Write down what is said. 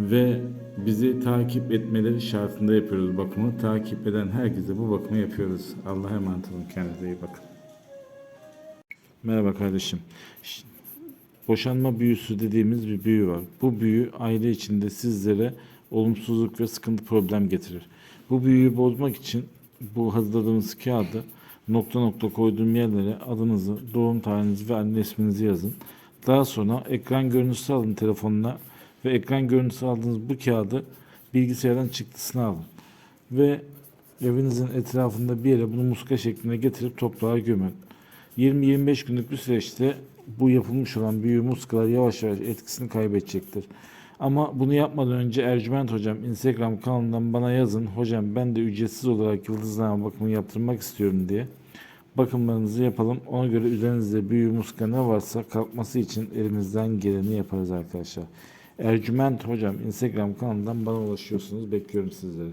Ve bizi takip etmeleri şartında yapıyoruz bakımı. Takip eden herkese bu bakımı yapıyoruz. Allah'a emanet olun. Kendinize iyi bakın. Merhaba kardeşim. Boşanma büyüsü dediğimiz bir büyü var. Bu büyü aile içinde sizlere olumsuzluk ve sıkıntı problem getirir. Bu büyüyü bozmak için bu hazırladığımız kağıdı nokta nokta koyduğum yerlere adınızı, doğum tarihinizi ve anne isminizi yazın. Daha sonra ekran görüntüsü alın telefonuna ve ekran görüntüsü aldığınız bu kağıdı bilgisayardan çıktısını alın. Ve evinizin etrafında bir yere bunu muska şeklinde getirip toprağa gömün. 20-25 günlük bir süreçte bu yapılmış olan büyü muskalar yavaş yavaş etkisini kaybedecektir. Ama bunu yapmadan önce Ercüment Hocam Instagram kanalından bana yazın. Hocam ben de ücretsiz olarak yıldızlama bakımı yaptırmak istiyorum diye. Bakımlarınızı yapalım. Ona göre üzerinizde büyü muska ne varsa kalkması için elimizden geleni yaparız arkadaşlar. Ercüment Hocam Instagram kanalından bana ulaşıyorsunuz. Bekliyorum sizleri.